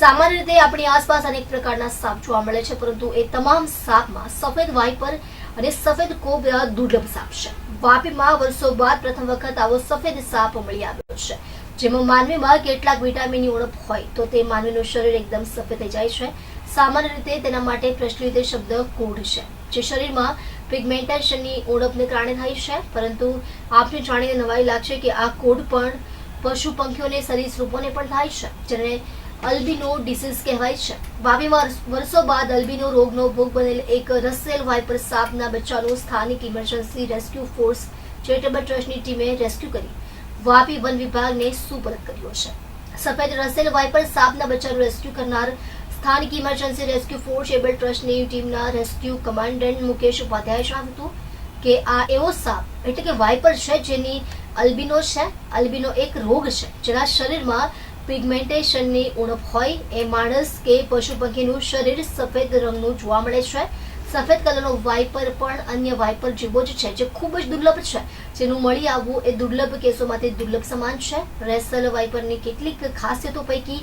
સામાન્ય રીતે આપણી આસપાસ અનેક પ્રકારના સાપ જોવા મળે છે, પરંતુ એ તમામ સાપમાં સફેદ વાઇપર અને સફેદ કોબરા દુર્લભ સાપ છે. વાપીમાં વર્ષો બાદ પ્રથમ વખત આવો સફેદ સાપ મળી આવ્યો છે. જેમાં માનવીમાં કેટલાક વિટામિનની ઉણપ હોય તો તે માનવીનું શરીર એકદમ સફેદ થઈ જાય છે. સામાન્ય રીતે તેના માટે પ્રચલિત શબ્દ કોડ છે, જે શરીરમાં પિગમેન્ટેશનની ઉણપને કારણે થાય છે. પરંતુ આપને જાણીને નવાઈ લાગશે કે આ કોડ પણ પશુ પંખીઓને સરીસૃપોને પણ થાય છે, જેને અલ્બિનો ડિસીઝ કહેવાય છે. વાવીમાં વર્ષો બાદ અલ્બિનો રોગનો ભોગ બનેલ એક રસેલ વાઇપર સાપના બચ્ચાનું સ્થાનિક ઇમરજન્સી રેસ્ક્યુ ફોર્સ ચેરિટેબલ ટ્રસ્ટની ટીમે રેસ્ક્યુ કરી. વાપી વન વિભાગને સુપરત કર્યો છે. સફેદ રસેલ વાઇપર સાપના બચ્ચાનું રેસ્ક્યુ કરનાર સ્થાનિક ઇમરજન્સી રેસ્ક્યુ ફોર્સ ચેરિટેબલ ટ્રસ્ટની ટીમના રેસ્ક્યુ કમાન્ડન્ટ મુકેશ ઉપાધ્યાય જણાવ્યું હતું કે આ એવો સાપ એટલે કે વાઇપર છે જેની અલ્બિનો છે. અલ્બિનો એક રોગ છે જેના શરીરમાં પિગમેન્ટેશનની ઉણપ હોય એ માણસ કે પશુ પંખીનું શરીર સફેદ રંગનું જોવા મળે છે. સફેદ કલરનો વાઇપર પણ અન્ય વાઇપર જેવો જ છે, જે ખૂબ જ દુર્લભ છે. જેનું મળી આવવું એ દુર્લભ કેસોમાંથી દુર્લભ સમાન છે. રેસલ વાઇપરની કેટલીક ખાસિયતો પૈકી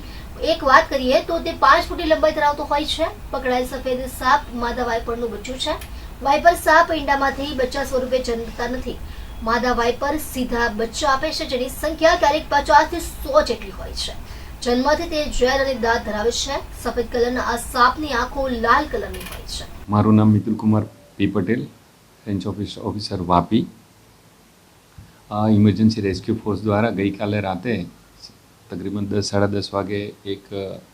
એક વાત કરીએ તો તે પાંચ ફૂટની લંબાઈ ધરાવતો હોય છે. પકડાયેલ સફેદ સાપ માદા વાઇપરનું બચ્ચું છે. વાઇપર સાપ ઈંડામાંથી બચ્ચા સ્વરૂપે જન્મતા નથી. માદા વાઇપર સીધા બચ્ચા આપે છે, જેની સંખ્યા ક્યારેક પચાસથી સો જેટલી હોય છે. જન્મથી તે ઝેર અને દાંત ધરાવે છે. સફેદ કલરના આ સાપની આંખો લાલ કલરની હોય છે. મારું નામ Mitul Kumar P Patel range office officer Vapi. આ ઇમરજન્સી રેસ્ક્યુ ફોર્સ દ્વારા ગઈકાલે રાતે તકરીબન દસ, સાડા દસ વાગે એક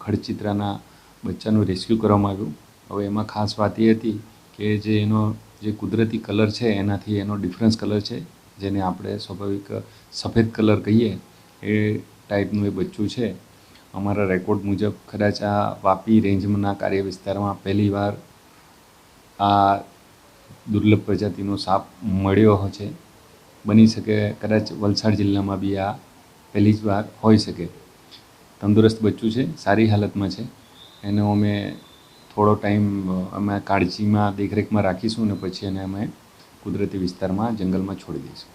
ખડચિત્રાના બચ્ચાનું રેસ્ક્યુ કરવામાં આવ્યું. હવે એમાં ખાસ વાત એ હતી કે જે એનો જે કુદરતી કલર છે, એનાથી એનો ડિફરન્સ કલર છે. જેને આપણે સ્વાભાવિક સફેદ કલર કહીએ, એ ટાઈપનું એ બચ્ચું છે. અમારા રેકોર્ડ મુજબ કદાચ આ વાપી રેન્જના કાર્ય વિસ્તારમાં પહેલીવાર આ દુર્લભ પ્રજાતિનો સાપ મળ્યો છે બની શકે કદાચ વલસાડ જિલ્લામાં બી આ પહેલી જ વાર હોઈ શકે. તંદુરસ્ત બચ્ચું છે, સારી હાલતમાં છે. એનો અમે થોડો ટાઈમ અમે કાળજીમાં, દેખરેખમાં રાખીશું અને પછી એને અમે કુદરતી વિસ્તારમાં, જંગલમાં છોડી દઈશું.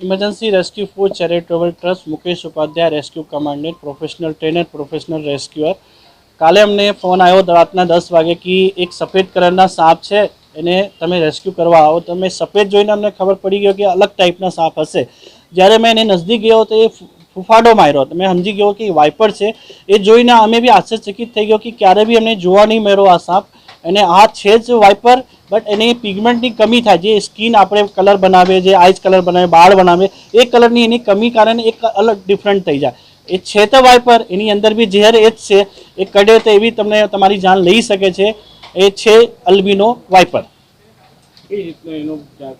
Emergency rescue force charitable trust Mukesh Upadhyay rescue commandant professional trainer professional rescuer કાલે અમને ફોન આવ્યો રાતના દસ વાગે કે એક સફેદ કલરના સાપ છે, એને તમે રેસ્ક્યુ કરવા આવો. તમે સફેદ જોઈને અમને ખબર પડી ગયો કે અલગ ટાઈપના સાપ હશે. જ્યારે મેં એને નજદીક ગયો તો એ ફૂફાડો માર્યો. તમે સમજી ગયો કે વાઇપર છે, એ જોઈને અમે બી આશ્ચર્યચકિત થઈ ગયો કે ક્યારે બી અમને જોવા નહીં મળ્યો આ સાપ. અને આ છે જ વાઇપર, બટ એની પિગમેન્ટની કમી થાય. જે સ્કિન આપણે કલર બનાવે, જે આઈસ કલર બનાવે, બાળ બનાવે, એ કલરની એની કમી કારણે એક અલગ ડિફરન્ટ થઈ જાય. એ છે તો વાઇપર, એની અંદર બી ઝેર એ જ છે. એ કડે તો એવી તમને તમારી જાન લઈ શકે છે. એ છે અલ્બિનો વાઇપર. કઈ રીતનો એનો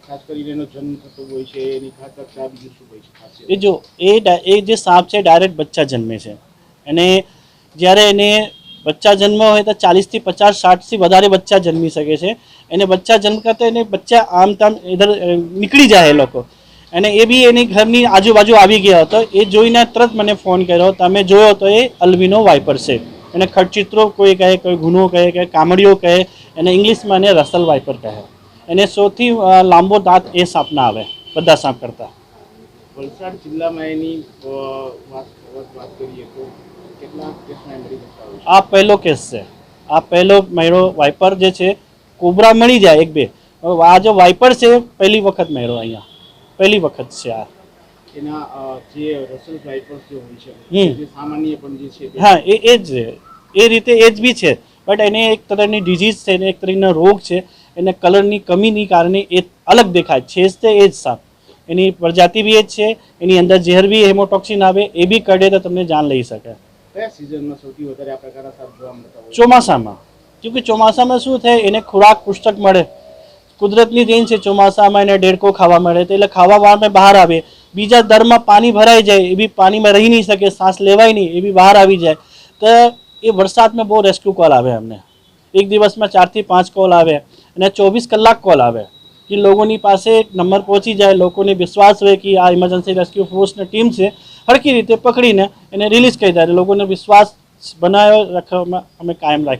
ખાસ કરીને એનો જન્મ થતો હોય છે, એની ખાતરતા બીજું શું હોય છે એ જો, એ એ જે સાપ છે, ડાયરેક્ટ બચ્ચા જન્મે છે. અને જ્યારે એને બચ્ચા જન્મ હોય તો ચાલીસથી પચાસ, સાઠથી વધારે બચ્ચા જન્મી શકે છે. એને બચ્ચા જન્મ કરતા એને બચ્ચા આમ તામ ઇધર નીકળી જાય એ લોકો. અને એ બી એની ઘરની આજુબાજુ આવી ગયા હતો એ જોઈને તરત મને ફોન કર્યો, તમે જોયો તો એ અલ્બિનો વાઇપર છે. એને ખડચિત્રો કોઈ કહે, કોઈ ગુનો કહે, કે કામડીઓ કહે, એને ઇંગ્લિશમાં એને રસલ વાઇપર કહે. એને સૌથી લાંબો દાંત એ સાપના આવે બધા સાપ કરતાં. વલસાડ જિલ્લામાં એની વાત કરીએ તો આ પહેલો કેસ છે. આ પહેલો મેળો વાઇપર જે છે કોબરા મળી જાય એક બે. આ જો વાઇપર છે પહેલી વખત મેળો અહીંયા. પહેલી વખત છે આ. એના જે રસલ વાઇપર્સ જે હોય છે હમ. સામાન્ય પણ જે છે હા એ એ જ છે. એ રીતે એ જ બી છે. બટ એને એક તરહની ડિઝીઝ છે એને એક તરહનો રોગ છે. એને કલરની કમીની કારણે એ અલગ દેખાય. છે જ તે એ જ સાપ. એની પ્રજાતિ બી એ જ છે એની અંદર ઝેર બી હેમોટોક્સિન આવે એ બી કઢે તો તમને જાન લઈ શકે? ચોમાસામાં. કેમકે ચોમાસામાં શું થાય એને ખોરાક પુસ્તક મળે. કુદરતની દેન છે ચોમાસામાં એને ડેડકો ખાવા મળે. તો એટલે ખાવા વાળા બહાર આવે. બીજા દરમાં પાણી ભરાઈ જાય એ બી પાણીમાં રહી નહીં શકે શ્વાસ લેવાય નહીં એ બી બહાર આવી જાય. તો એ વરસાદમાં બહુ રેસ્ક્યુ કોલ આવે અમને. એક દિવસમાં ચારથી પાંચ કોલ આવે. અને ચોવીસ કલાક કોલ આવે. કે લોકોની પાસે એક નંબર પહોંચી જાય, લોકોને વિશ્વાસ હોય કે આ ઇમરજન્સી રેસ્ક્યુ ફોર્સની ટીમ છે. હરકી રીતે પકડીને એને રિલીઝ કરી દે. લોકોને વિશ્વાસ બનાવ્યો, રાખવામાં અમે કાયમ રાખ્યો.